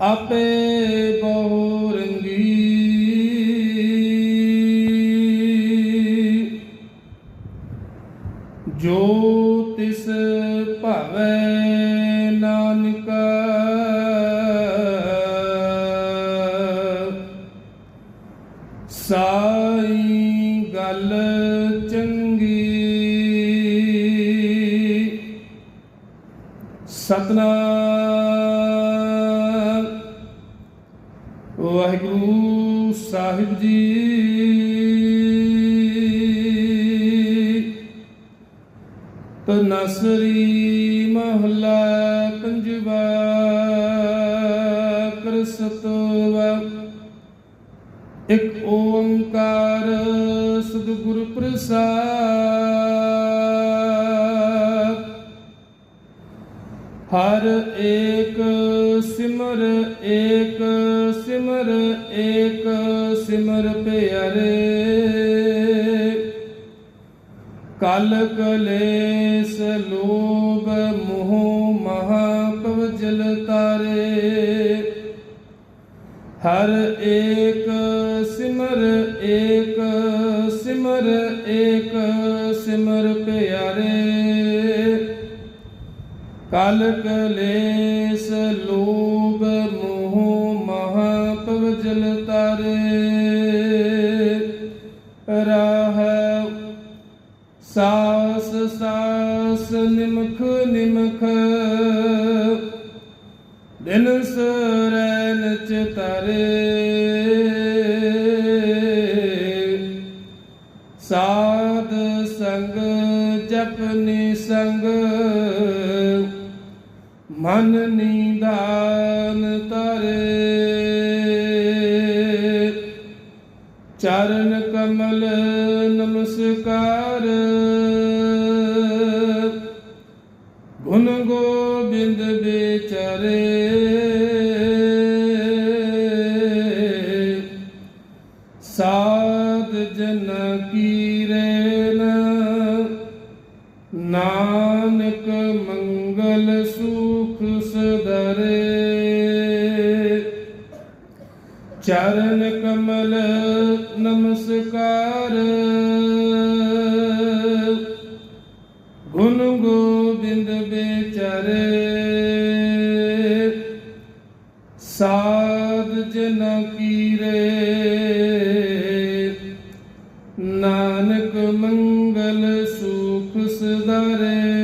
ਆਪੇ ਬਹੁ ਰੰਗੀ। ਜੋ ਤਿਸ ਭਾਵੈ ਨਾਨਕਾ ਸਾਈ ਗੱਲ ਚੰਗੀ। ਸਤਨਾਮ ਵਾਹਿਗੁਰੂ ਸਾਹਿਬ ਜੀ। ਤਨਸਰੀ ਮਹਲਾ ਪੰਜਵਾ ਕਰਸਤਵਾ। ਇਕ ਓੰਕਾਰ ਸਤਿਗੁਰ ਪ੍ਰਸਾਦ। ਹਰ ਏਕ ਸਿਮਰ ਏਕ ਸਿਮਰ ਏਕ ਸਿਮਰ ਪਿਆਰੇ। ਕਲ ਕਲੇਸ ਲੋਭ ਮੋਹ ਮਹਾ ਕਵਜਲ ਤਾਰੇ। ਹਰ ਏਕ ਸਿਮਰ ਏਕ ਸਿਮਰ ਏਕ ਸਿਮਰ ਪਿਆਰੇ। ਕਲ ਕਲੇਸ ਲੋਭ ਮੋਹ ਮਹਾ ਪਵਜਲ ਤਾਰੇ, ਰਾਹ ਸਾਸ ਸਾਸ ਨਿਮਖ ਨਿਮਖ, ਦਿਨ ਸਰੈਨ ਚਿਤਰੇ ਸਾਧ ਸੰਗ ਜਪਨੀ ਸੰਗ ਮਨ ਨੀਦਾਨ ਤਰੇ ਚਰਨ ਕਮਲ ਨਮਸਕਾਰ। ਗੁਣ ਗੋਬਿੰਦ ਵਿਚਰੇ। ਸਾਧ ਜਨ ਕੀਰੇਨ। ਨਾਨਕ ਮੰਗਲ ਸੂ ਚਰਨ ਕਮਲ ਨਮਸਕਾਰ। ਗੁਣ ਗੋਬਿੰਦ ਬੇਚਾਰੇ। ਸਾਧ ਜਨ ਕੀਰੇ। ਨਾਨਕ ਮੰਗਲ ਸੁਖ ਸਦਾਰੇ